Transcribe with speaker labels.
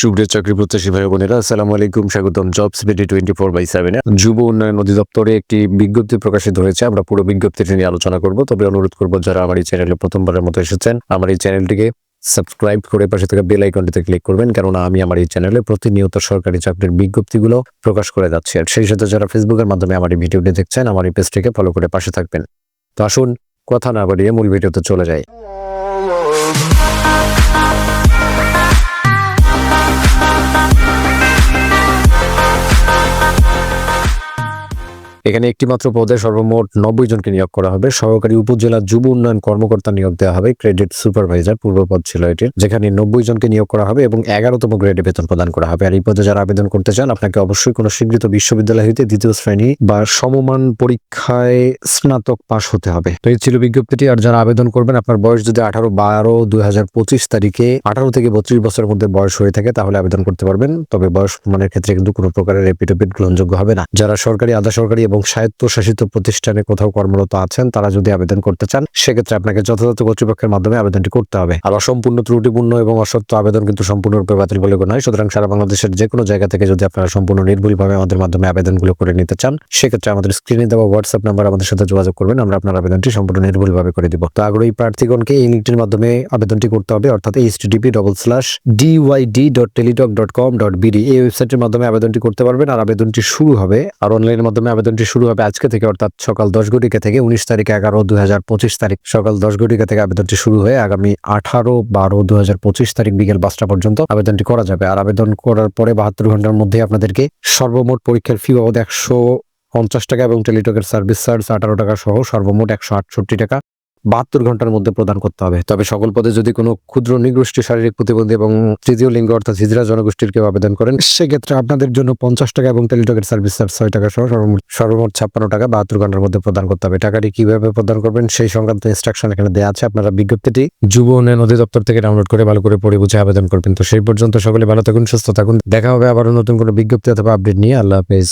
Speaker 1: সুপ্রিয় চাকরি প্রত্যাশী ভাই বোনেরা, আসসালামু আলাইকুম, স্বাগতম jobs BD twenty four by seven যুব উন্নয়ন অধিদপ্তরে একটি বিজ্ঞপ্তি প্রকাশিত হয়েছে, আমরা পুরো বিজ্ঞপ্তিটি নিয়ে আলোচনা করব। তবে অনুরোধ করব, যারা আমার এই চ্যানেলে প্রথমবারের মতো এসেছেন, আমার এই চ্যানেলটিকে সাবস্ক্রাইব করে পাশে থাকা বেল আইকনটিতে ক্লিক করবেন, কেননা আমি আমার এই চ্যানেলে প্রতিনিয়ত সরকারি চাকরির বিজ্ঞপ্তিগুলো প্রকাশ করে যাচ্ছি। আর সেই সাথে যারা ফেসবুকের মাধ্যমে আমার এই ভিডিওটি দেখছেন, আমার এই পেজটিকে ফলো করে পাশে থাকবেন। তো আসুন, কথা না বাড়িয়ে মূল ভিডিওতে চলে যাই। এখানে একটি মাত্র পদে সর্বমোট নব্বই জনকে নিয়োগ করা হবে। সহকারী উপজেলা যুব উন্নয়ন কর্মকর্তা নিয়োগ দেওয়া হবে। ক্রেডিট সুপারভাইজার পূর্ব পদ ছিল এটি যেখানে নব্বই জনকে নিয়োগ করা হবে এবং এগারোতম গ্রেডে বেতন প্রদান করা হবে। আর এই পদে যারা আবেদন করতে চান, আপনাকে অবশ্যই কোনো স্বীকৃত বিশ্ববিদ্যালয় হইতে দ্বিতীয় শ্রেণি বা সমমান পরীক্ষায় স্নাতক পাশ হতে হবে। তো এই ছিল বিজ্ঞপ্তিটি। আর যারা আবেদন করবেন, আপনার বয়স যদি আঠারো বারো দুই তারিখে আঠারো থেকে বত্রিশ বছরের মধ্যে বয়স হয়ে থাকে, তাহলে আবেদন করতে পারবেন। তবে বয়স প্রমাণের ক্ষেত্রে কিন্তু কোনো প্রকারের এপিটোপিট গ্রহণযোগ্য হবে না। যারা সরকারি, আধা সরকারি এবং স্বায়ত্তশাসিত প্রতিষ্ঠানে কোথাও কর্মরত আছেন, তারা যদি আবেদন করতে চান, সেক্ষেত্রে আপনাকে যথাযথ কর্তৃপক্ষের মাধ্যমে আবেদনটি করতে হবে। আর অসম্পূর্ণ, ত্রুটিপূর্ণ এবং অসত্য আবেদন কিন্তু সম্পূর্ণরূপে বাতিল বলে গণ্য সুতরাং সারা বাংলাদেশের যে কোনো জায়গা থেকে যদি আপনারা সম্পূর্ণ নির্ভুলভাবে আমাদের মাধ্যমে আবেদনগুলো করে নিতে চান, সেক্ষেত্রে আমাদের স্ক্রিনে দেওয়া হোয়াটসঅ্যাপ নাম্বার আমাদের সাথে যোগাযোগ করবেন, আমরা আপনার আবেদনটি সম্পূর্ণ নির্ভুলভাবে করে দিব। তো আগ্রহী প্রার্থীগণকে এই লিঙ্কটির মাধ্যমে আবেদনটি করতে হবে, অর্থাৎ HTTP double slash DYD dot Teletalk dot com dot BD এই ওয়েবসাইটের মাধ্যমে আবেদনটি করতে পারবেন, আর আবেদনটি শুরু হবে, আর অনলাইনের মাধ্যমে আবেদনটি শুরু হবে আজকে থেকে, অর্থাৎ সকাল দশ ঘটিকা থেকে উনিশ তারিখ এগারো পঁচিশ তারিখ। সকাল দশ ঘটিকা থেকে আবেদনটি শুরু হয়ে আগামী আঠারো বারো পঁচিশ তারিখ বিকেল পাঁচটা পর্যন্ত আবেদনটি করা যাবে। আর আবেদন করার পরে বাহাত্তর ঘণ্টার মধ্যে আপনাদেরকে সর্বমোট পরীক্ষার ফি বাবদ একশো পঞ্চাশ টাকা এবং টেলিটকের সার্ভিস চার্জ আঠারো টাকা সহ সর্বমোট একশো আটষট্টি টাকা। বাহাত্তর ঘণ্টার মধ্যে প্রদান করতে হবে। তবে সকল পদে যদি কোনো ক্ষুদ্র, নিগোষ্ঠী, শারীরিক প্রতিবন্ধী এবং তৃতীয় লিঙ্গ অর্থাৎ হিজরা জনগোষ্ঠীর কেউ আবেদন করেন, সেক্ষেত্রে আপনাদের জন্য পঞ্চাশ টাকা এবং টেলিটকের সার্ভিস চার্জ ছয় টাকা সহ সর্বমোট ছাপ্পান্ন টাকা বাহাত্তর ঘণ্টার মধ্যে প্রদান করতে হবে। টাকাটি কীভাবে প্রদান করবেন সেই সংক্রান্ত ইনস্ট্রাকশন এখানে দেওয়া আছে। আপনারা বিজ্ঞপ্তিটি যুব উন্নয়ন অধিদপ্তর থেকে ডাউনলোড করে ভালো করে পড়ে বুঝে আবেদন করবেন। তো সেই পর্যন্ত সকলে ভালো থাকুন, সুস্থ থাকুন। দেখা হবে আবারও নতুন কোনো বিজ্ঞপ্তি অথবা আপডেট নিয়ে। আল্লাহ হাফেজ।